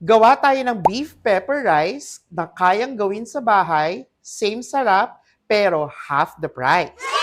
Gawa tayo ng beef pepper rice na kayang gawin sa bahay, same sarap, pero half the price.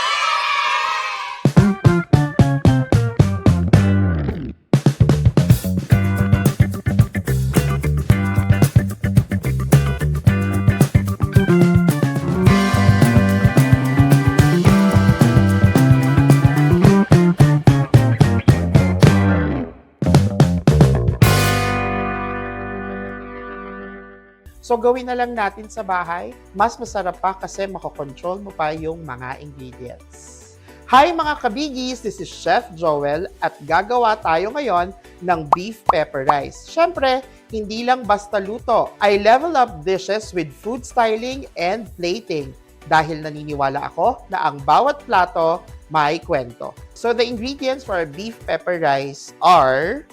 So gawin na lang natin sa bahay. Mas masarap pa kasi makokontrol mo pa yung mga ingredients. Hi mga kabigis! This is Chef Joel at gagawa tayo ngayon ng beef pepper rice. Siyempre, hindi lang basta luto. I level up dishes with food styling and plating dahil naniniwala ako na ang bawat plato may kwento. So the ingredients for a beef pepper rice are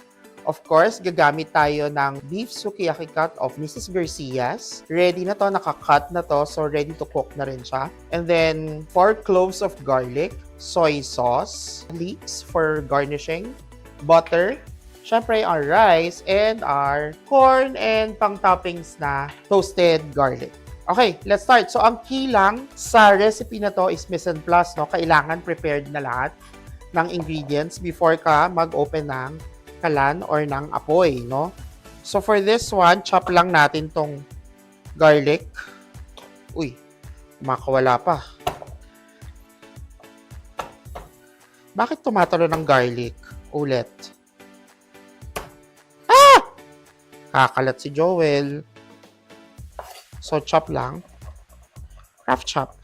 Of course, gagamit tayo ng beef sukiyaki cut of Mrs. Garcias. Ready na to, nakakat na to, so ready to cook na rin siya. And then, 4 cloves of garlic, soy sauce, leeks for garnishing, butter, syempre our rice, and our corn and pang-toppings na toasted garlic. Okay, let's start. So, ang key lang sa recipe na to is mise en place, no? Kailangan prepared na lahat ng ingredients before ka mag-open ng kalan or ng apoy, no? So for this one, chop lang natin tong garlic. Uy, makawala pa. Bakit tumatalo ng garlic? Ulit. Ah! Kakalat si Joel. So, chop lang. Half chop.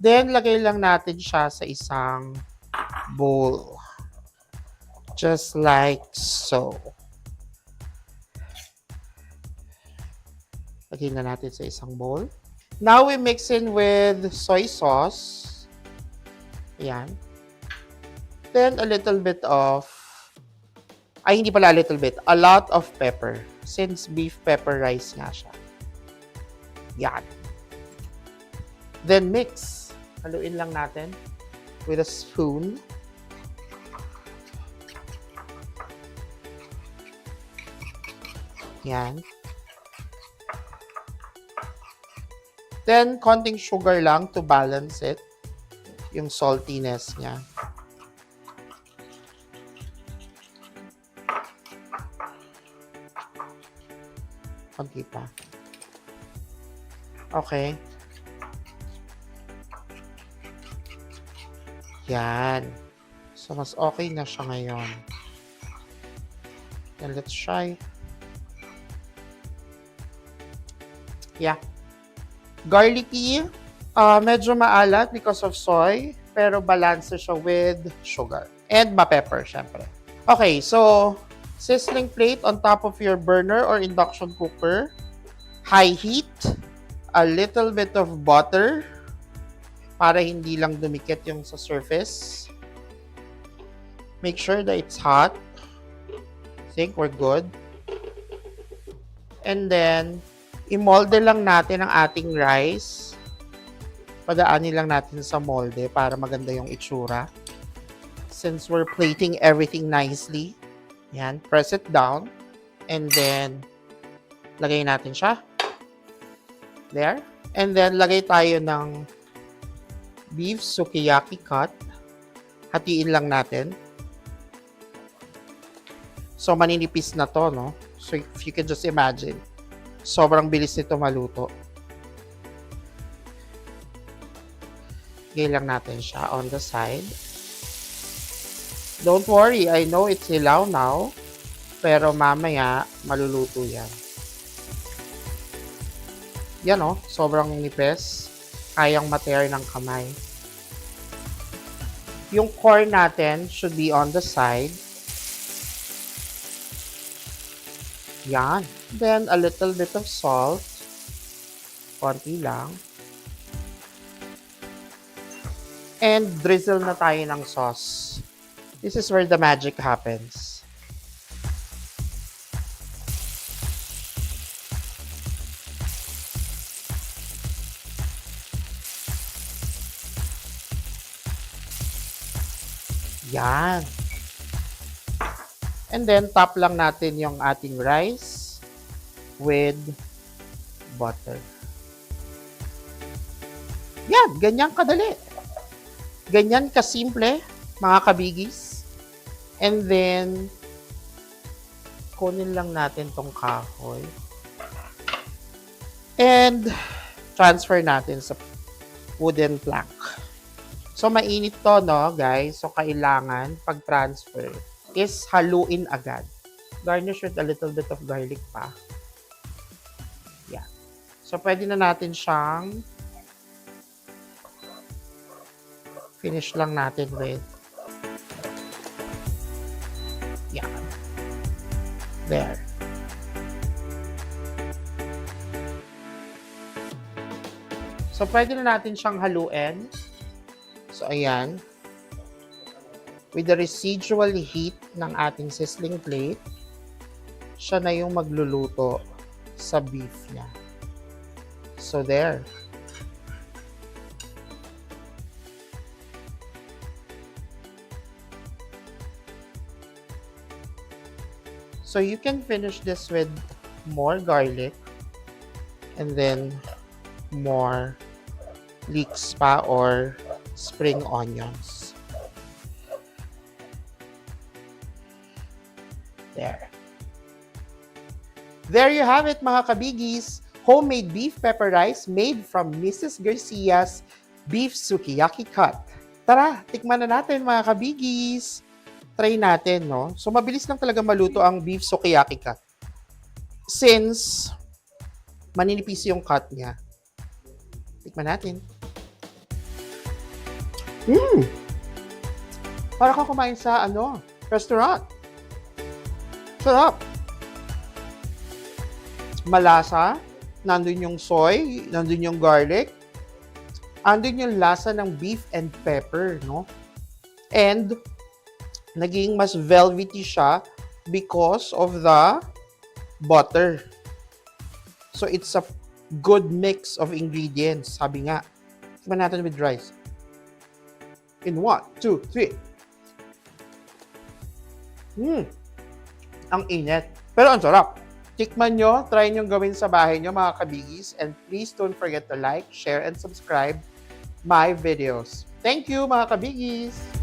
Then, lagay lang natin siya sa isang bowl. Just like so. Lagyan na natin sa isang bowl. Now we mix in with soy sauce. Ayan. Then a little bit of ay hindi pala a little bit, a lot of pepper since beef pepper rice nga siya. Yan. Then mix. Haluin lang natin with a spoon. Yan. Then, konting sugar lang to balance it. Yung saltiness niya. Konti pa. Okay. Yan. So, mas okay na siya ngayon. Then, let's try. Yeah. Garlicky, uh, medyo maalat because of soy, pero balance siya with sugar. And ma-pepper, syempre. Okay, so, sizzling plate on top of your burner or induction cooker. High heat. A little bit of butter para hindi lang dumikit yung sa surface. Make sure that it's hot. think we're good. And then, imolde lang natin ang ating rice. Padaanin lang natin sa molde para maganda yung itsura. Since we're plating everything nicely. Yan, press it down. And then, lagay natin siya. There. And then, lagay tayo ng beef sukiyaki cut. Hatiin lang natin. So, maninipis na to, no? So, if you can just imagine, sobrang bilis nito maluto. Lagay lang natin siya on the side. Don't worry, I know it's hilaw now, pero mamaya maluluto yan. Yan oh, sobrang nipis. Kayang matear ng kamay. Yung core natin should be on the side. Yan. Then, a little bit of salt. Konti lang. And drizzle na tayo ng sauce. This is where the magic happens. Yan. And then, top lang natin yung ating rice with butter. Yan, ganyan kadali. Ganyan kasimple, mga kabigis. And then, kunin lang natin tong kahoy. And, transfer natin sa wooden plank. So, mainit to, no, guys? So, kailangan, pag-transfer, is haluin agad. Garnish with a little bit of garlic pa. Yeah. So, pwede na natin siyang finish lang natin with yan. There. So, pwede na natin siyang haluin. So, ayan. With the residual heat ng ating sizzling plate, siya na yung magluluto sa beef niya. So, there. So, you can finish this with more garlic and then more leeks pa or spring onions. There. There you have it mga kabigis. Homemade beef pepper rice made from Mrs. Garcia's beef sukiyaki cut. Tara, tikman na natin mga kabigis. Try natin, no? So, mabilis lang talaga maluto ang beef sukiyaki cut. Since maninipis yung cut niya. Tikman natin. Mmm! Para kang kumain sa, ano, restaurant. Sarap. Malasa. Nandun yung soy. Nandun yung garlic. Andun yung lasa ng beef and pepper, no? And, naging mas velvety siya because of the butter. So, it's a good mix of ingredients. Sabi nga. Tikman natin with rice. In one, two, three. Hmm. Ang init. Pero ang sarap. Tikman nyo, try nyo gawin sa bahay nyo mga kabigis. And please don't forget to like, share, and subscribe my videos. Thank you mga kabigis!